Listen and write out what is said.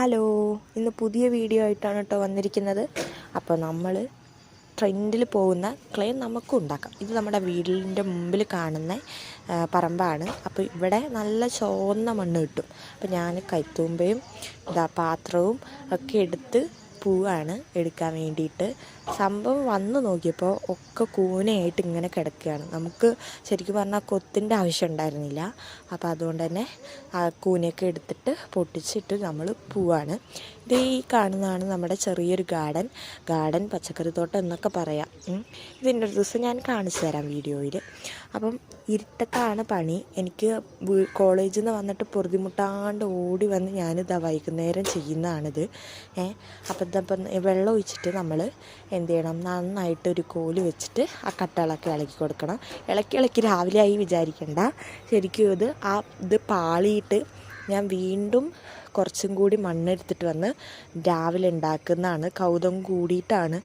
Hello ഇന്ന് പുതിയ video ആയിട്ടാണ് കേട്ടോ വന്നിരിക്കുന്നത്. അപ്പോൾ നമ്മൾ ട്രെൻഡിൽ പോകുന്ന ക്ലേ നമുക്കും ഉണ്ടാക്കാം. ഇത് നമ്മുടെ വീടിന്റെ മുമ്പിൽ കാണുന്ന പറമ്പാണ്. അപ്പോൾ ഇവിടെ നല്ല ചുവന്ന മണ്ണ് കിട്ടും. അപ്പോൾ ഞാൻ കൈത്തൂമ്പയും പാത്രവും ഒക്കെ എടുത്ത് പൂവാണ് എടുക്കാൻ വേണ്ടിയിട്ട്. സംഭവം വന്ന് നോക്കിയപ്പോൾ ഒക്കെ കൂനയായിട്ട് ഇങ്ങനെ കിടക്കുകയാണ്. നമുക്ക് ശരിക്കും പറഞ്ഞാൽ കൊത്തിന്റെ ആവശ്യം ഉണ്ടായിരുന്നില്ല. അപ്പോൾ അതുകൊണ്ട് തന്നെ ആ കൂനയൊക്കെ എടുത്തിട്ട് പൊട്ടിച്ചിട്ട് നമ്മൾ പൂവാണ്. ഇത് ഈ കാണുന്നതാണ് നമ്മുടെ ചെറിയൊരു ഗാർഡൻ. ഗാർഡൻ പച്ചക്കറിത്തോട്ടം എന്നൊക്കെ പറയാം. ഇതിന്റെ ഒരു ദിവസം ഞാൻ കാണിച്ചു തരാം വീഡിയോയിൽ. അപ്പം ഇരുട്ടത്താണ് പണി. എനിക്ക് കോളേജിൽ നിന്ന് വന്നിട്ട് പൊറുതിമുട്ടാണ്ട് ഓടി വന്ന് ഞാനിതാ വൈകുന്നേരം ചെയ്യുന്നതാണിത്. ഏ അപ്പം ഇതപ്പം വെള്ളം ഒഴിച്ചിട്ട് നമ്മൾ എന്ത് ചെയ്യണം? നന്നായിട്ട് ഒരു കോൽ വെച്ചിട്ട് ആ കട്ടകളൊക്കെ ഇളക്കി കൊടുക്കണം. ഇളക്കി ഇളക്കി രാവിലെ ആയി വിചാരിക്കണ്ട. ശരിക്കും ഇത് ആ ഇത് പാളിയിട്ട് ഞാൻ വീണ്ടും കുറച്ചും കൂടി മണ്ണെടുത്തിട്ട് വന്ന് രാവിലെ ഉണ്ടാക്കുന്നതാണ്. കൗതം കൂടിയിട്ടാണ്.